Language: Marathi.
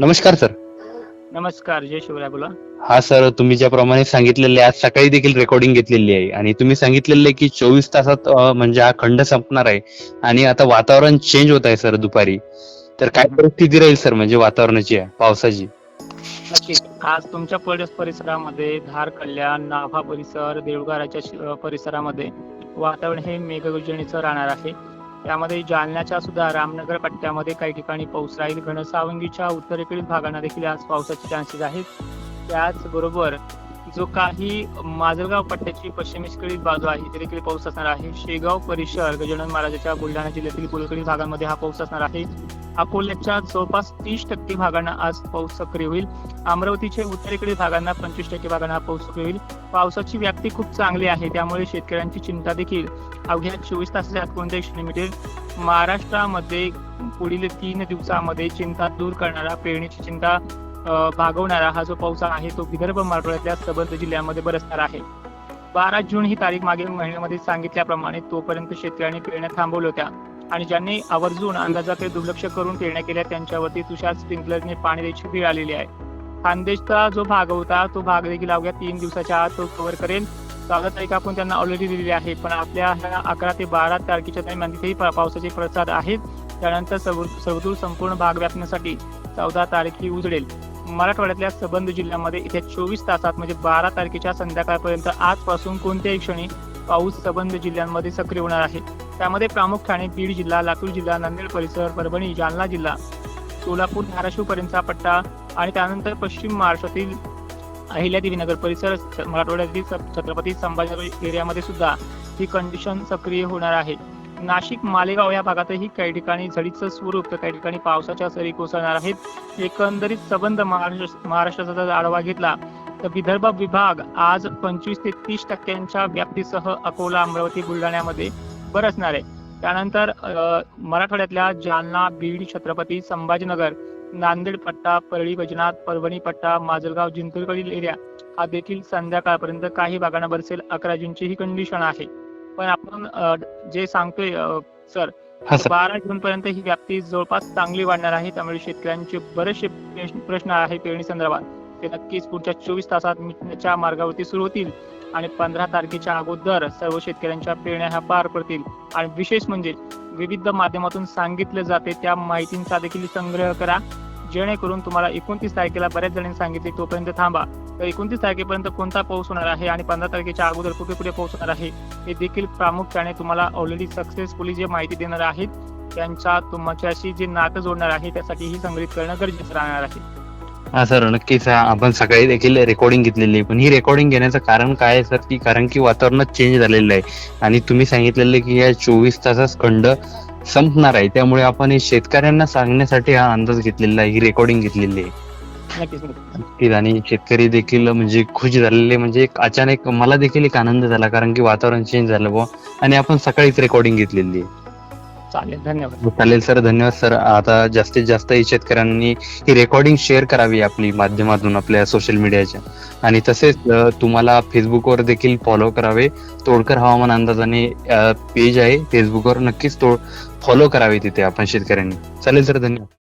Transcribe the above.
नमस्कार सर. नमस्कार जय शिवराय बोला. हा सर तुम्ही ज्याप्रमाणे सांगितलेले आज सकाळी देखील रेकॉर्डिंग घेतलेली आहे. आणि तुम्ही सांगितलेले की चोवीस तासात म्हणजे हा खंड संपणार आहे. आणि आता वातावरण चेंज होत आहे सर दुपारी. तर काय परिस्थिती राहील सर म्हणजे वातावरणाची आहे, पावसाची? नक्कीच. आज तुमच्या परि- परिसरामध्ये धार कल्याण नाभा परिसर अ, परिसरामध्ये वातावरण हे मेघगर्जनेचं राहणार आहे. त्यामध्ये जालन्याच्या सुद्धा रामनगर पट्ट्यामध्ये काही ठिकाणी पाऊस राहील. घनसावंगीच्या उत्तरेकडील भागांना देखील आज पावसाचे चान्सेस आहेत. त्याचबरोबर जो काही माजलगाव पट्ट्याची पश्चिमेकडील बाजू आहे ते देखील पाऊस असणार आहे. शेगाव परिसर गजानन महाराजाच्या बुलढाणा जिल्ह्यातील कुलकडी भागांमध्ये हा पाऊस असणार आहे. अकोल्याच्या जवळपास तीस टक्के भागांना आज पाऊस सक्रिय होईल. अमरावतीच्या उत्तरेकडील भागांना पंचवीस टक्के भागांना हा पाऊस सक्रिय होईल. पावसाची व्याप्ती खूप चांगली आहे त्यामुळे शेतकऱ्यांची चिंता देखील. अवघ्या चोवीस तासाच्या आत कोणत्याही क्षणी मिळेल. महाराष्ट्रामध्ये पुढील तीन दिवसामध्ये चिंता दूर करणारा पेरणीची चिंता भागवणारा हा जो पाऊस आहे तो विदर्भ मराठवाड्यातल्या सबंध जिल्ह्यामध्ये बरसणार आहे. बारा जून ही तारीख मागील महिन्यामध्ये सांगितल्याप्रमाणे तोपर्यंत शेतकऱ्यांनी पेरण्या थांबवल्या होत्या. आणि ज्यांनी आवर्जून अंदाजाकडे दुर्लक्ष करून पेरण्या केल्या त्यांच्यावरती तुषार स्प्रिंकलरने पाणी द्यायची वेळ आलेली आहे खानदेशचा जो भाग होता तो भाग देखील अवघ्या तीन दिवसाच्या आत तो कव्हर करेल. चौदा तारीख आपण त्यांना ऑलरेडी दिलेली आहे पण आपल्या ह्या अकरा ते बारा तारखेच्या दरम्यान तिथेही पावसाचे प्रसाद आहेत. त्यानंतर सर्वदूर संपूर्ण भाग व्यापण्यासाठी चौदा तारीख ही मराठवाड्यातल्या सबंध जिल्ह्यामध्ये इथे चोवीस तासात म्हणजे बारा तारखेच्या संध्याकाळपर्यंत आजपासून कोणत्याही क्षणी पाऊस सबंध जिल्ह्यांमध्ये सक्रिय होणार आहे. त्यामध्ये प्रामुख्याने बीड जिल्हा लातूर जिल्हा नांदेड परिसर परभणी जालना जिल्हा सोलापूर धाराशिव पर्यंतचा पट्टा आणि त्यानंतर पश्चिम महाराष्ट्रातील अहिल्यादेवीनगर परिसर मराठवाड्यातील छत्रपती संभाजीनगर एरियामध्ये सुद्धा ही कंडिशन सक्रिय होणार आहे. नाशिक मालेगाव या भागातही काही ठिकाणी झडीचं स्वरूप तर काही ठिकाणी पावसाच्या सरी कोसळणार आहेत. एकंदरीत सबंध महाराष्ट्र महाराष्ट्राचा जर आढावा घेतला तर विदर्भ विभाग आज पंचवीस ते तीस टक्क्यांच्या व्याप्तीसह अकोला अमरावती बुलढाण्यामध्ये बरसणार आहे. त्यानंतर मराठवाड्यातल्या जालना बीड छत्रपती संभाजीनगर नांदेड पट्टा परळी वैजनाथ परभणी पट्टा माजलगाव जिंतूरकडील एरिया हा देखील संध्याकाळपर्यंत काही भागांना बरसेल अकरा जूनची ही कंडिशन आहे. पण आपण जे सांगतोय सर बारा जून पर्यंत ही व्याप्ती जवळपास चांगली वाढणार आहे. त्यामुळे शेतकऱ्यांचे बरेचसे प्रश्न- प्रश्न आहे पेरणी संदर्भात. ते नक्कीच पुढच्या चोवीस तासात मिटण्याच्या मार्गावरती सुरू होतील. आणि पंधरा तारखेच्या अगोदर सर्व शेतकऱ्यांच्या पेरण्या ह्या पार पडतील. आणि विशेष म्हणजे विविध माध्यमातून सांगितलं जाते त्या माहितींचा देखील संग्रह करा. जेणेकरून तुम्हाला एकोणतीस तारखेला बऱ्याच जणांनी सांगितले तोपर्यंत थांबा. तर एकोणतीस तारखेपर्यंत कोणता पाऊस होणार आहे आणि पंधरा तारखेच्या अगोदर कुठे कुठे पाऊस होणार आहे हे देखील प्रामुख्याने तुम्हाला ऑलरेडी सक्सेसफुली जे माहिती देणार आहेत त्यांच्या तुमच्याशी जे नातं जोडणार आहे त्यासाठी ही संग्रहित करणं गरजेचं राहणार आहे. हा सर नक्कीच आपण सकाळी देखील रेकॉर्डिंग घेतलेली आहे. पण ही रेकॉर्डिंग घेण्याचं कारण काय आहे सर की कारण की वातावरणात चेंज झालेलं आहे. आणि तुम्ही सांगितलेलं की या चोवीस तासात खंड संपणार आहे. त्यामुळे आपण हे शेतकऱ्यांना सांगण्यासाठी हा अंदाज घेतलेला आहे ही रेकॉर्डिंग घेतलेली आहे. नक्कीच आणि शेतकरी देखील म्हणजे खुश झालेले म्हणजे अचानक मला देखील एक आनंद झाला कारण की वातावरण चेंज झालं आणि आपण सकाळीच रेकॉर्डिंग घेतलेली आहे. चालेल धन्यवाद. चालेल सर धन्यवाद सर. आता जास्तीत जास्त शेतकऱ्यांनी ही रेकॉर्डिंग शेअर करावी आपली माध्यमातून आपल्या सोशल मीडियाच्या आणि तसेच तुम्हाला फेसबुकवर देखील फॉलो करावे. तोडकर हवामान अंदाजाने पेज आहे. फेसबुकवर नक्कीच तो फॉलो करावे तिथे आपण शेतकऱ्यांनी. चालेल सर धन्यवाद.